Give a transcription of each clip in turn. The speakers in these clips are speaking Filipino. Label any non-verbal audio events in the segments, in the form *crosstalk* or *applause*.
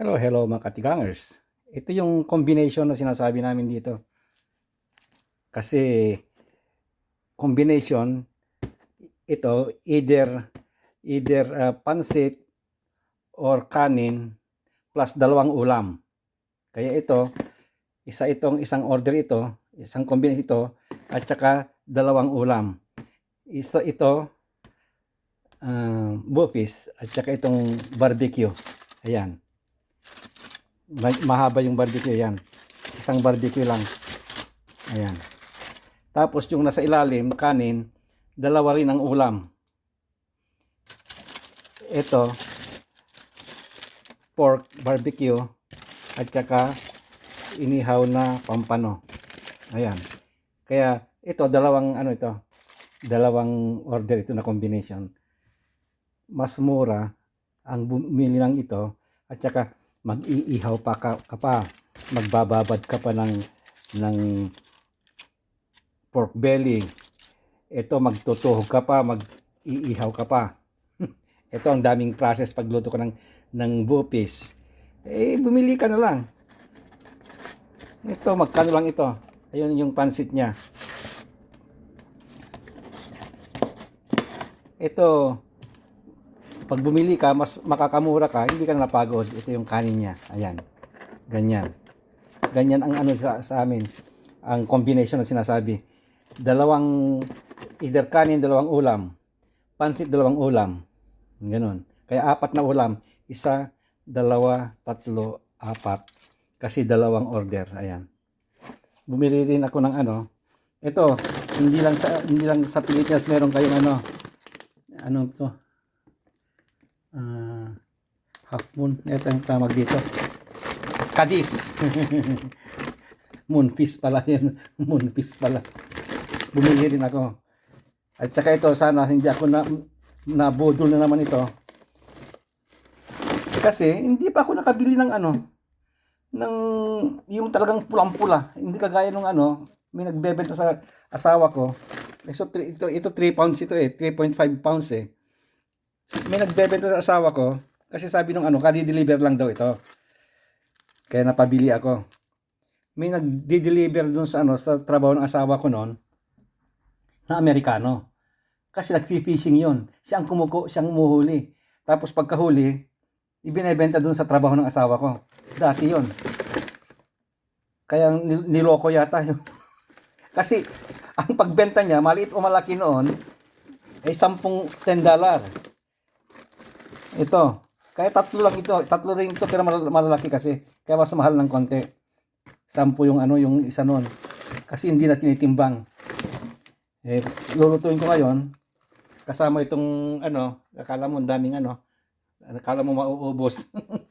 Hello, hello mga katigangers. Ito yung combination na sinasabi namin dito. Kasi combination ito either either uh, pansit or kanin plus dalawang ulam. Kaya ito isa itong isang order ito, isang combination ito at saka dalawang ulam. Isa ito uh, bufis at saka itong barbecue. Ayan. Ma- mahaba yung barbecue yan. Isang barbecue lang. Ayan. Tapos yung nasa ilalim, kanin, dalawa rin ang ulam. Ito, pork barbecue at saka inihaw na pampano. Ayan. Kaya ito, dalawang ano ito, dalawang order ito na combination. Mas mura ang bumili ng ito at saka mag-iihaw pa ka, ka pa, magbababad ka pa ng ng pork belly. Ito magtutuhog ka pa, mag-iihaw ka pa. *laughs* Ito ang daming process pagluto ka ng ng bupis. Eh bumili ka na lang. Ito magkano lang ito? Ayun yung pansit niya. Ito pag bumili ka, mas makakamura ka, hindi ka na napagod. Ito yung kanin niya. Ayan. Ganyan. Ganyan ang ano sa, sa amin. Ang combination na sinasabi. Dalawang, either kanin, dalawang ulam. Pansit, dalawang ulam. Ganon. Kaya apat na ulam. Isa, dalawa, tatlo, apat. Kasi dalawang order. Ayan. Bumili rin ako ng ano. Ito, hindi lang sa hindi lang sa Pilipinas meron kayong ano. Ano to? Ah, half moon. Ito ang tawag dito. Kadis. *laughs* moonfish pala yan. *laughs* moonfish pala. Bumili rin ako. At saka ito, sana hindi ako na nabudol na naman ito. Kasi hindi pa ako nakabili ng ano ng yung talagang pulang-pula. Hindi kagaya nung ano, may nagbebenta sa asawa ko. Eh, So, ito 3 pounds ito eh. 3.5 pounds eh may nagbebenta sa asawa ko kasi sabi nung ano, kadi-deliver lang daw ito. Kaya napabili ako. May nagdi-deliver dun sa ano sa trabaho ng asawa ko noon na Amerikano. Kasi nagfi-fishing 'yon. Siya ang kumuko, siyang umuhuli. Tapos pagkahuli, ibinebenta dun sa trabaho ng asawa ko. Dati 'yon. Kaya nil- niloko yata yun. *laughs* Kasi ang pagbenta niya, maliit o malaki noon, ay 10 10 dollar. Ito. Kaya tatlo lang ito. Tatlo rin ito pero mal- malalaki kasi. Kaya mas mahal ng konti. Sampu yung ano, yung isa nun. Kasi hindi na tinitimbang. Eh, lulutuin ko ngayon. Kasama itong ano, akala mo daming ano. Akala mo mauubos. *laughs*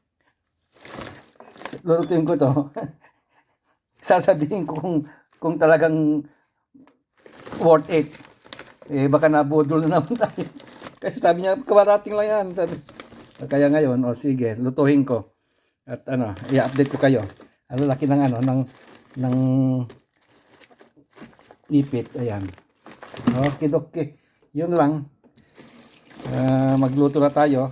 lulutuin ko to. *laughs* Sasabihin ko kung kung talagang worth it. Eh, baka nabudol na naman tayo. *laughs* Kasi sabi niya, kawarating lang yan. Sabi. Kaya ngayon, o sige, lutuhin ko. At ano, i-update ko kayo. Ano laki ng ano, ng, ng ipit. Ayan. Okay, okay. Yun lang. Ah, magluto na tayo.